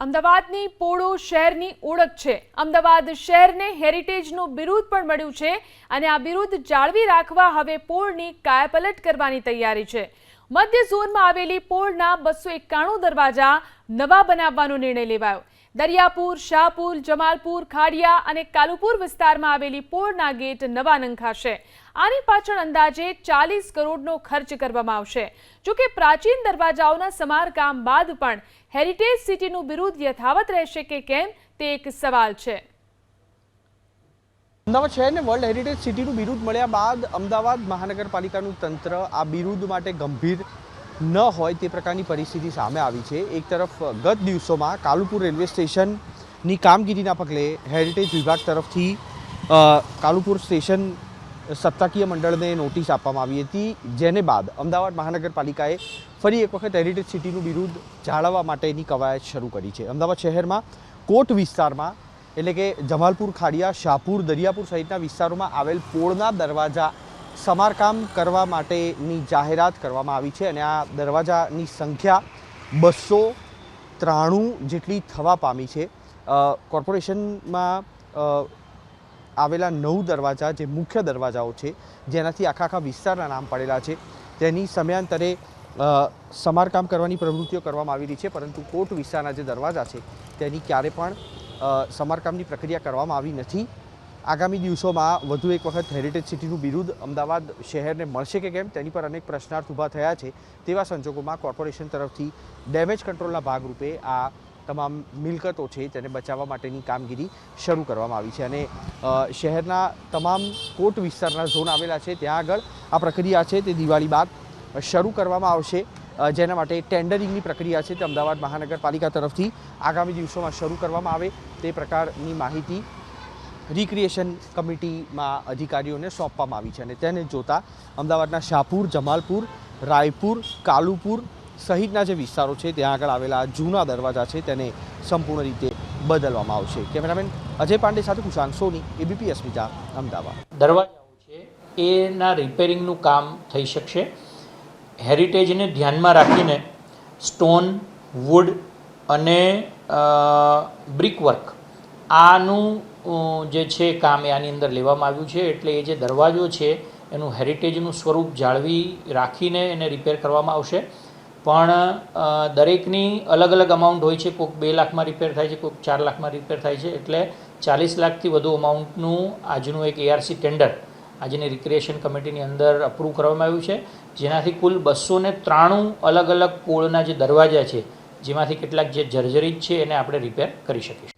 અમદાવાદની પોળો શહેરની ઓળખ છે. અમદાવાદ શહેરને હેરિટેજનું બિરુદ પણ મળ્યું છે અને આ બિરુદ જાળવી રાખવા હવે પોળની કાયાપલટ કરવાની તૈયારી છે. મધ્ય ઝોનમાં આવેલી પોળના બસો એકાણું દરવાજા નવા બનાવવાનો નિર્ણય લેવાયો. દરિયાપુર, શાહપુર, જમાલપુર, ખાડિયા અને કાલુપુર વિસ્તારમાં આવેલી પોળના ગેટ નવા નંખાશે. આની પાછળ અંદાજે ચાલીસ કરોડનો ખર્ચ કરવામાં આવશે. જોકે પ્રાચીન દરવાજાઓના સમારકામ બાદ પણ હેરિટેજ સિટીનું બિરુદ યથાવત રહેશે કે કેમ, તે એક સવાલ છે. અમદાવાદ શહેરને વર્લ્ડ હેરિટેજ સિટીનું બિરુદ મળ્યા બાદ અમદાવાદ મહાનગરપાલિકાનું તંત્ર આ બિરુદ માટે ગંભીર ન હોય તે પ્રકારની પરિસ્થિતિ સામે આવી છે. એક તરફ ગત દિવસોમાં કાલુપુર રેલવે સ્ટેશનની કામગીરીના પગલે હેરિટેજ વિભાગ તરફથી કાલુપુર સ્ટેશન સત્તાકીય મંડળને નોટિસ આપવામાં આવી હતી, જેને બાદ અમદાવાદ મહાનગરપાલિકાએ ફરી એક વખત હેરિટેજ સિટીનું બિરુદ જાળવવા માટેની કવાયત શરૂ કરી છે. અમદાવાદ શહેરમાં કોટ વિસ્તારમાં, એટલે કે જમાલપુર, ખાડિયા, શાહપુર, દરિયાપુર સહિતના વિસ્તારોમાં આવેલ પોળના દરવાજા સમારકામ કરવા માટેની જાહેરાત કરવામાં આવી છે અને આ દરવાજાની સંખ્યા બસો ત્રાણું જેટલી થવા પામી છે. કોર્પોરેશનમાં આવેલા નવ દરવાજા જે મુખ્ય દરવાજાઓ છે, જેનાથી આખા આખા વિસ્તારના નામ પડેલા છે. તેની સમયાંતરે સમારકામ કરવાની પ્રવૃત્તિઓ કરવામાં આવી રહી છે, પરંતુ કોટ વિસ્તારના જે દરવાજા છે, તેની ક્યારે પણ સમારકામની પ્રક્રિયા કરવામાં આવી નથી. આગામી દિવસોમાં વધુ એક વખત હેરિટેજ સિટીનું બિરુદ અમદાવાદ શહેરને મળશે કે કેમ તેની પર અનેક પ્રશ્નાર્થ ઊભા થયા છે તેવા સંજોગોમાં કોર્પોરેશન તરફથી ડેમેજ કંટ્રોલના ભાગરૂપે આ તમામ મિલકતો છે તેને બચાવવા માટેની કામગીરી શરૂ કરવામાં આવી છે અને શહેરના તમામ કોટ વિસ્તારના ઝોન આવેલા છે. ત્યાં આગળ આ પ્રક્રિયા છે તે દિવાળી બાદ શરૂ કરવામાં આવશે. જેના માટે ટેન્ડરિંગની પ્રક્રિયા છે તે અમદાવાદ મહાનગરપાલિકા તરફથી આગામી દિવસોમાં શરૂ કરવામાં આવે તે પ્રકારની માહિતી રિક્રિએશન કમિટીમાં અધિકારીઓને સોંપવામાં આવી છે અને તેને જોતા અમદાવાદના શાહપુર, જમાલપુર, રાયપુર, કાલુપુર સહિતના જે વિસ્તારો છે, ત્યાં આગળ આવેલા જૂના દરવાજા છે, તેને સંપૂર્ણ રીતે બદલવામાં આવશે. કેમેરામેન અજય પાંડે સાથે કુશાંક સોની એબીપી અસ્મિતા, અમદાવાદ. દરવાજાઓ છે, એના રિપેરિંગનું કામ થઈ શકશે. હેરિટેજને ધ્યાનમાં રાખીને સ્ટોન, વુડ અને બ્રિકવર્ક આનું જે છે કામ એ આની અંદર લેવામાં આવ્યું છે. એટલે એ જે દરવાજો છે, એનું હેરિટેજનું સ્વરૂપ જાળવી રાખીને એને રિપેર કરવામાં આવશે. પણ દરેકની અલગ અલગ અમાઉન્ટ હોય છે. કોઈક બે લાખમાં રિપેર થાય છે, કોઈક ચાર લાખમાં રિપેર થાય છે. એટલે ચાલીસ લાખથી વધુ અમાઉન્ટનું આજનું એક એઆરસી ટેન્ડર આજની રિક્રિએશન કમિટીની અંદર અપ્રૂવ કરવામાં આવ્યું છે. જેનાથી કુલ બસો ને ત્રાણું અલગ અલગ પોળના જે દરવાજા છે, જેમાંથી કેટલાક જે જર્જરિત છે, એને આપણે રિપેર કરી શકીશું.